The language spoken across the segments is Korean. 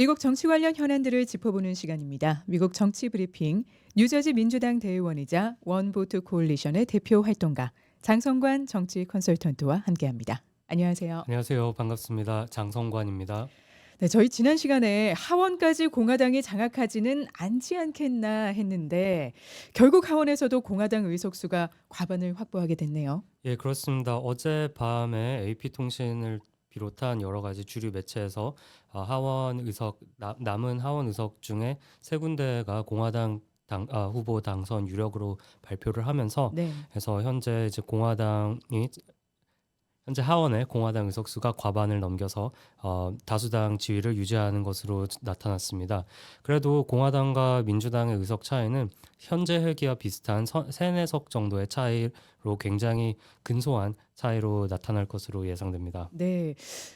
미국 정치 관련 현안들을 짚어보는 시간입니다. 미국 정치 브리핑 뉴저지 민주당 대의원이자 원보트 코올리션의 대표 활동가 장성관 정치 컨설턴트와 함께합니다. 안녕하세요. 안녕하세요. 반갑습니다. 장성관입니다. 네, 저희 지난 시간에 하원까지 공화당이 장악하지는 않지 않겠나 했는데 결국 하원에서도 공화당 의석수가 과반을 확보하게 됐네요. 예, 그렇습니다. 어제 밤에 AP통신을 비롯한 여러 가지 주류 매체에서 아, 하원 의석 나- 남은 하원 의석 중에 세 군데가 공화당 당, 아, 후보 당선 유력으로 발표를 하면서 네. 해서 현재 이제 공화당이 현재 하원의 공화당 의석수가 과반을 넘겨서 어, 다수당 지위를 유지하는 것으로 나타났습니다. 그래도 공화당과 민주당의 의석 차이는 현재 회기와 비슷한 서, 세네 석 정도의 차이로 굉장히 근소한 차이로 나타날 것으로 예상됩니다. 네.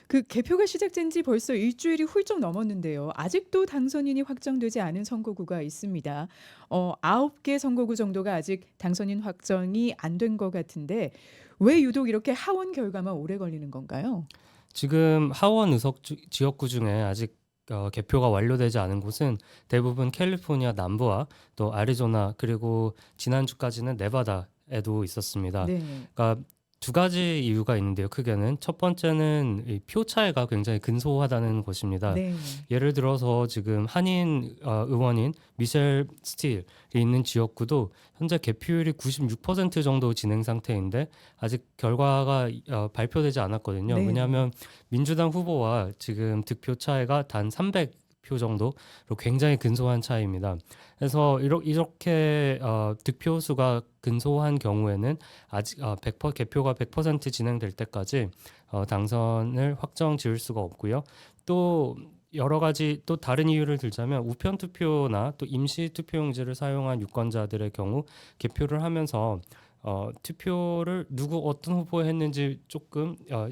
그 개표가 시작된 지 벌써 일주일이 훌쩍 넘었는데요. 아직도 당선인이 확정되지 않은 선거구가 있습니다. 어, 아홉 개 선거구 정도가 아직 당선인 확정이 안 된 것 같은데 왜 유독 이렇게 하원 결과만 오래 걸리는 건가요? 지금 하원 의석 주- 지역구 중에 아직 어, 개표가 완료되지 않은 곳은 대부분 캘리포니아 남부와 또 아리조나 그리고 지난주까지는 네바다에도 있었습니다. 네. 그러니까 두 가지 이유가 있는데요. 크게는 첫 번째는 이표 차이가 굉장히 근소하다는 것입니다. 네. 예를 들어서 지금 한인 어, 의원인 미셸 스틸이 있는 지역구도 현재 개표율이 96% 정도 진행 상태인데 아직 결과가 어, 발표되지 않았거든요. 네. 왜냐하면 민주당 후보와 지금 득표 차이가 단 300 표 정도로 굉장히 근소한 차이입니다. 그래서 이렇게 어, 득표 수가 근소한 경우에는 아직 어, 100% 개표가 100% 진행될 때까지 어, 당선을 확정 지을 수가 없고요. 또 여러 가지 또 다른 이유를 들자면 우편 투표나 또 임시 투표용지를 사용한 유권자들의 경우 개표를 하면서 어, 투표를 누구 어떤 후보에 했는지 조금 어,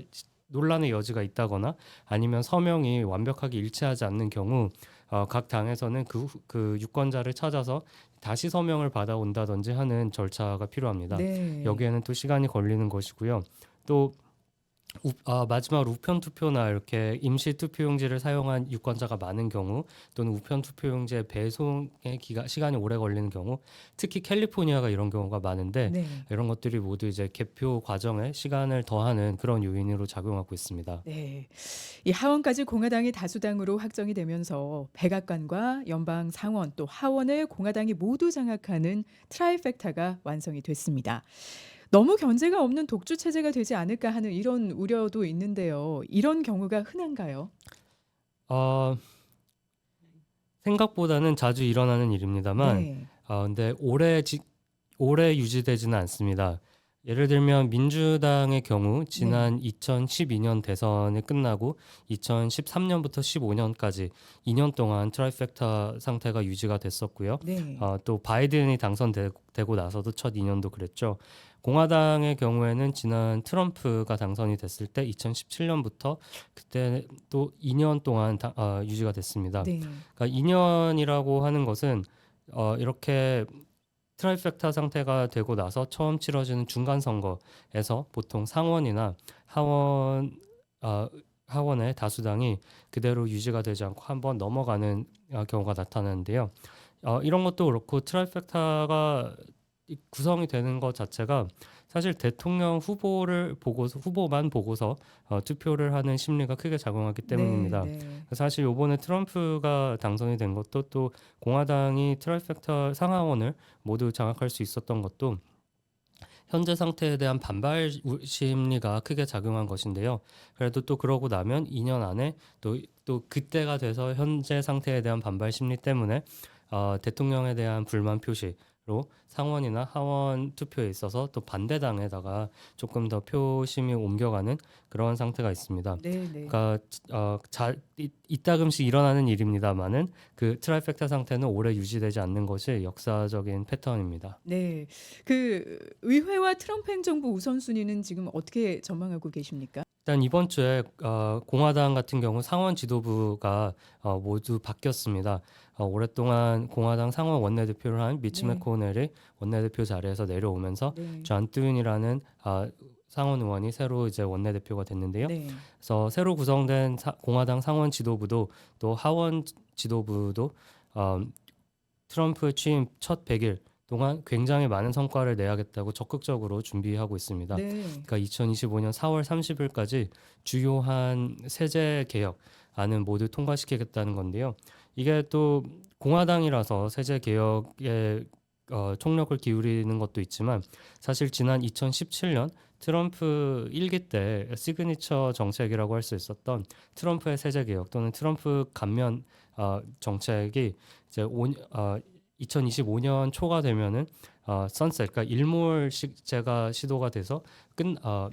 논란의 여지가 있다거나 아니면 서명이 완벽하게 일치하지 않는 경우 어, 각 당에서는 그, 후- 그 유권자를 찾아서 다시 서명을 받아온다든지 하는 절차가 필요합니다. 네. 여기에는 또 시간이 걸리는 것이고요. 또 우, 아, 마지막 우편 투표나 이렇게 임시 투표용지를 사용한 유권자가 많은 경우 또는 우편 투표용지의 배송의 기간 시간이 오래 걸리는 경우 특히 캘리포니아가 이런 경우가 많은데 네. 이런 것들이 모두 이제 개표 과정에 시간을 더하는 그런 요인으로 작용하고 있습니다. 네. 이 하원까지 공화당이 다수당으로 확정이 되면서 백악관과 연방 상원 또 하원을 공화당이 모두 장악하는 트라이팩타가 완성이 됐습니다. 너무 견제가 없는 독주 체제가 되지 않을까 하는 이런 우려도 있는데요. 이런 경우가 흔한가요? 어, 생각보다는 자주 일어나는 일입니다만 네. 아, 근데 오래 지, 오래 유지되지는 않습니다. 예를 들면 민주당의 경우 지난 2012년 대선이 끝나고 2013년부터 15년까지 2년 동안 트라이팩타 상태가 유지가 됐었고요. 네. 어, 또 바이든이 당선되고 나서도 첫 2년도 그랬죠. 공화당의 경우에는 지난 트럼프가 당선이 됐을 때 2017년부터 그때 또 2년 동안 다- 어, 유지가 됐습니다. 네. 그러니까 2년이라고 하는 것은 어, 이렇게 트라이팩타 상태가 되고 나서 처음 치러지는 중간 선거에서 보통 상원이나 하원 어, 하원의 다수당이 그대로 유지가 되지 않고 한번 넘어가는 어, 경우가 나타나는데요. 어, 이런 것도 그렇고 트라이팩타가 이 구성이 되는 것 자체가 사실 대통령 후보를 보고서 후보만 보고서 어, 투표를 하는 심리가 크게 작용하기 때문입니다. 네, 네. 사실 요번에 트럼프가 당선이 된 것도 또 공화당이 트라이팩타 상하원을 모두 장악할 수 있었던 것도 현재 상태에 대한 반발 우- 심리가 크게 작용한 것인데요. 그래도 또 그러고 나면 2년 안에 또, 또 그때가 돼서 현재 상태에 대한 반발 심리 때문에 어, 대통령에 대한 불만 표시 로 상원이나 하원 투표에 있어서 또 반대당에다가 조금 더 표심이 옮겨가는 그런 상태가 있습니다. 네, 네. 그러니까 어, 자, 이, 이따금씩 일어나는 일입니다만은 그 트라이팩타 상태는 오래 유지되지 않는 것이 역사적인 패턴입니다. 네. 그 의회와 트럼프 행정부 우선순위는 지금 어떻게 전망하고 계십니까? 일단 이번 주에 어, 공화당 같은 경우 상원 지도부가 어, 모두 바뀌었습니다. 어, 오랫동안 공화당 상원 원내대표를 한 미치 네. 맥코넬이 원내대표 자리에서 내려오면서 네. 존 뚜윈이라는 아, 상원 의원이 새로 이제 원내대표가 됐는데요. 네. 그래서 새로 구성된 사- 공화당 상원 지도부도 또 하원 지도부도 어, 트럼프 취임 첫 100일 동안 굉장히 많은 성과를 내야겠다고 적극적으로 준비하고 있습니다. 네. 그러니까 2025년 4월 30일까지 주요한 세제 개혁안은 모두 통과시키겠다는 건데요. 이게 또 공화당이라서 세제 개혁에 어, 총력을 기울이는 것도 있지만 사실 지난 2017년 트럼프 일기 때 시그니처 정책이라고 할 수 있었던 트럼프의 세제 개혁 또는 트럼프 감면 어, 정책이 이제 오, 어, 2025년 초가 되면은 어, 선셋 그러니까 일몰 식제가 시도가 돼서 끝 어,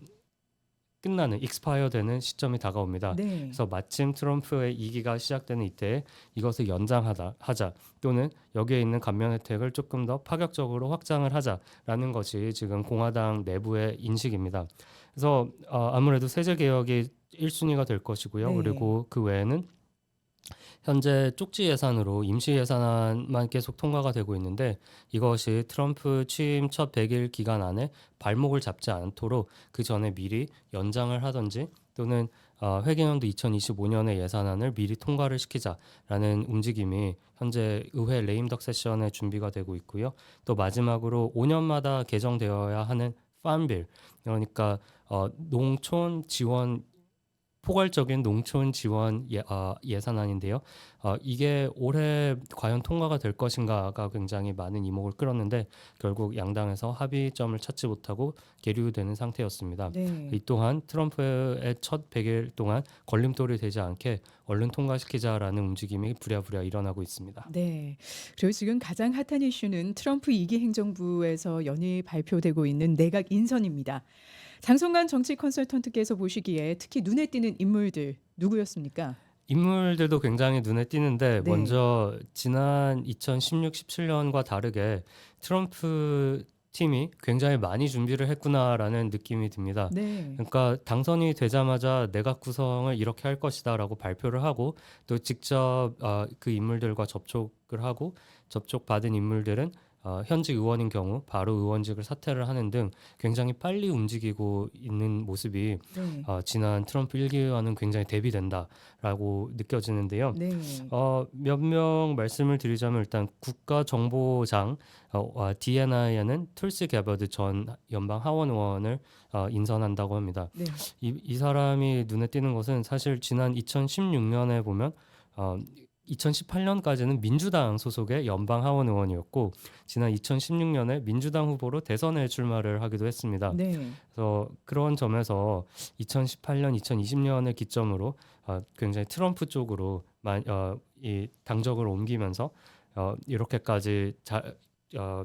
끝나는 익스파이어 되는 시점이 다가옵니다. 네. 그래서 마침 트럼프의 이기가 시작되는 이때에 이것을 연장하다 하자 또는 여기에 있는 감면 혜택을 조금 더 파격적으로 확장을 하자라는 것이 지금 공화당 내부의 인식입니다. 그래서 어, 아무래도 세제 개혁이 1순위가 될 것이고요. 네. 그리고 그 외에는 현재 쪽지 예산으로 임시 예산안만 계속 통과가 되고 있는데 이것이 트럼프 취임 첫 100일 기간 안에 발목을 잡지 않도록 그 전에 미리 연장을 하든지 또는 어, 회계연도 2025년의 예산안을 미리 통과를 시키자라는 움직임이 현재 의회 레임덕 세션에 준비가 되고 있고요. 또 마지막으로 5년마다 개정되어야 하는 팜빌 그러니까 어, 농촌 지원 포괄적인 농촌 지원 예, 어, 예산안인데요. 어, 이게 올해 과연 통과가 될 것인가가 굉장히 많은 이목을 끌었는데 결국 양당에서 합의점을 찾지 못하고 계류되는 상태였습니다. 네. 이 또한 트럼프의 첫 100일 동안 걸림돌이 되지 않게 얼른 통과시키자라는 움직임이 부랴부랴 일어나고 있습니다. 네. 그리고 지금 가장 핫한 이슈는 트럼프 2기 행정부에서 연일 발표되고 있는 내각 인선입니다. 장성관 정치 컨설턴트께서 보시기에 특히 눈에 띄는 인물들 누구였습니까? 인물들도 굉장히 눈에 띄는데 네. 먼저 지난 2016, 17년과 다르게 트럼프 팀이 굉장히 많이 준비를 했구나라는 느낌이 듭니다. 네. 그러니까 당선이 되자마자 내각 구성을 이렇게 할 것이다라고 발표를 하고 또 직접 어, 그 인물들과 접촉을 하고 접촉 받은 인물들은 어, 현직 의원인 경우 바로 의원직을 사퇴를 하는 등 굉장히 빨리 움직이고 있는 모습이 네. 어, 지난 트럼프 일기와는 굉장히 대비된다라고 느껴지는데요. 네. 어, 몇 명 말씀을 드리자면 일단 국가정보장 어, DNI에는 툴스 게버드 전 연방 하원 의원을 어, 인선한다고 합니다. 네. 이, 이 사람이 눈에 띄는 것은 사실 지난 2016년에 보면 어, 2018년까지는 민주당 소속의 연방 하원 의원이었고 지난 2016년에 민주당 후보로 대선에 출마를 하기도 했습니다. 네. 그래서 그런 점에서 2018년, 2020년을 기점으로 어, 굉장히 트럼프 쪽으로 마, 어, 이 당적을 옮기면서 어, 이렇게까지 자, 어,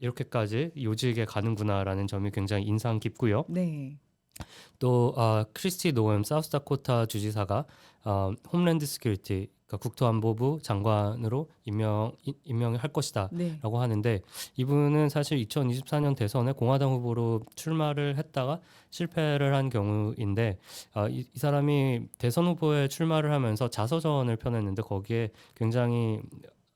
이렇게까지 요직에 가는구나라는 점이 굉장히 인상 깊고요. 네. 또 어, 크리스티 노엠 사우스다코타 주지사가 어, 홈랜드 스큐리티 그러니까 국토안보부 장관으로 임명 임- 임명을 할 것이다. 네. 라고 하는데 이분은 사실 2024년 대선에 공화당 후보로 출마를 했다가 실패를 한 경우인데 아, 이, 이 사람이 대선 후보에 출마를 하면서 자서전을 펴냈는데 거기에 굉장히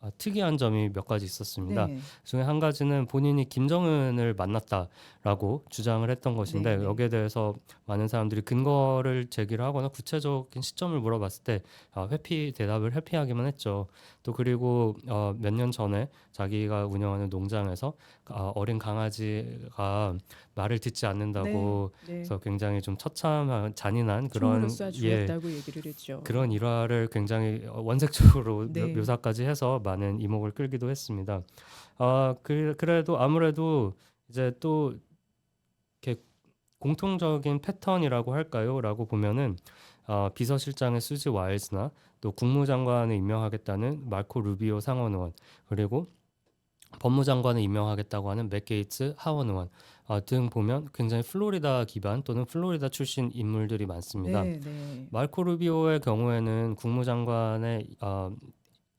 아, 특이한 점이 몇 가지 있었습니다. 네. 중에 한 가지는 본인이 김정은을 만났다라고 주장을 했던 것인데 네, 네. 여기에 대해서 많은 사람들이 근거를 제기를 하거나 구체적인 시점을 물어봤을 때 아, 회피 대답을 회피하기만 했죠. 또 그리고 어, 몇 년 전에 자기가 운영하는 농장에서 아, 어린 강아지가 말을 듣지 않는다고 네. 그래서 굉장히 좀 처참한 잔인한 그런 예, 죽였다고 얘기를 했죠. 그런 일화를 굉장히 어, 원색적으로 네. 묘- 묘사까지 해서 많은 이목을 끌기도 했습니다. 아 그, 그래도 아무래도 이제 또 이렇게 공통적인 패턴이라고 할까요?라고 보면은 어, 비서실장의 수지 와일즈나 또 국무장관을 임명하겠다는 마코 루비오 상원 의원 그리고 법무장관을 임명하겠다고 하는 맥 게이츠 하원 의원 어, 등 보면 굉장히 플로리다 기반 또는 플로리다 출신 인물들이 많습니다. 네, 네. 마르코 루비오의 경우에는 국무장관에 어,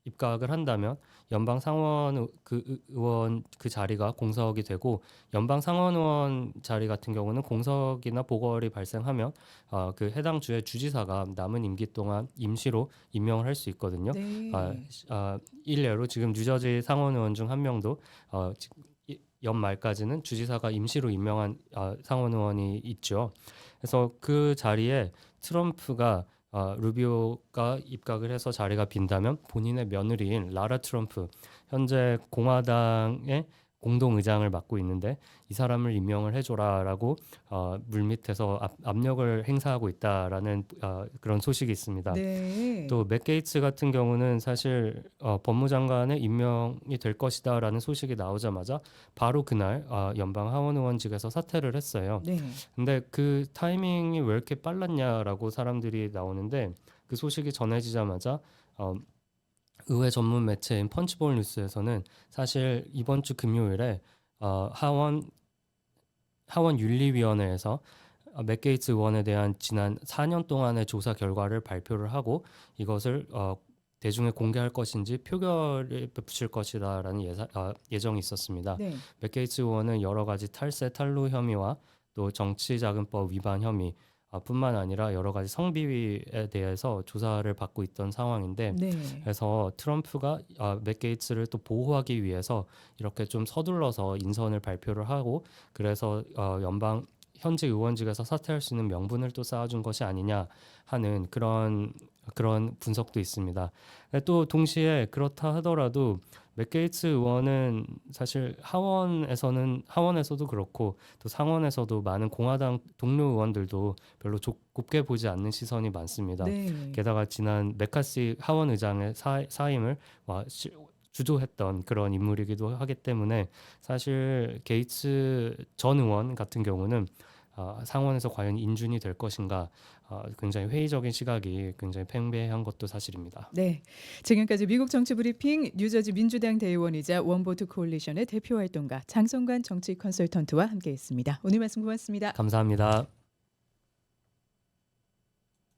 입각을 한다면 연방 상원 의- 그 의- 의원 그 자리가 공석이 되고 연방 상원 의원 자리 같은 경우는 공석이나 보궐이 발생하면 어, 그 해당 주의 주지사가 남은 임기 동안 임시로 임명을 할 수 있거든요. 네. 아, 시- 아, 일례로 지금 뉴저지 상원 의원 중 한 명도 어, 연말까지는 주지사가 임시로 임명한 아, 상원 의원이 있죠. 그래서 그 자리에 트럼프가 아, 루비오가 입각을 해서 자리가 빈다면 본인의 며느리인 라라 트럼프 현재 공화당의 공동 의장을 맡고 있는데 이 사람을 임명을 해줘라라고 어, 물밑에서 압, 압력을 행사하고 있다라는 어, 그런 소식이 있습니다. 네. 또맥 게이츠 같은 경우는 사실 어, 법무장관의 임명이 될 것이다라는 소식이 나오자마자 바로 그날 어, 연방 하원 의원직에서 사퇴를 했어요. 네. 근데 그 타이밍이 왜 이렇게 빨랐냐라고 사람들이 나오는데 그 소식이 전해지자마자 어, 의회 전문 매체인 펀치볼 뉴스에서는 사실 이번 주 금요일에 어, 하원 하원 윤리위원회에서 어, 맥 게이츠 의원에 대한 지난 4년 동안의 조사 결과를 발표를 하고 이것을 어, 대중에 공개할 것인지 표결에 붙일 것이다라는 예사, 어, 예정이 있었습니다. 네. 맥 게이츠 의원은 여러 가지 탈세 탈루 혐의와 또 정치자금법 위반 혐의 아, 뿐만 아니라 여러 가지 성비위에 대해서 조사를 받고 있던 상황인데 네. 그래서 트럼프가 아, 맥 게이츠를 또 보호하기 위해서 이렇게 좀 서둘러서 인선을 발표를 하고 그래서 어, 연방 현직 의원직에서 사퇴할 수 있는 명분을 또 쌓아준 것이 아니냐 하는 그런 그런 분석도 있습니다. 또 동시에 그렇다 하더라도 맥 게이츠 의원은 사실 하원에서는 하원에서도 그렇고 또 상원에서도 많은 공화당 동료 의원들도 별로 좁게 보지 않는 시선이 많습니다. 네. 게다가 지난 메카시 하원 의장의 사, 사임을 와, 시- 주도했던 그런 인물이기도 하기 때문에 사실 게이츠 전 의원 같은 경우는 아, 상원에서 과연 인준이 될 것인가 아, 굉장히 회의적인 시각이 굉장히 팽배한 것도 사실입니다. 네. 지금까지 미국 정치 브리핑 뉴저지 민주당 대의원이자 원보트 코올리션의 대표 활동가 장성관 정치 컨설턴트와 함께했습니다. 오늘 말씀 고맙습니다. 감사합니다.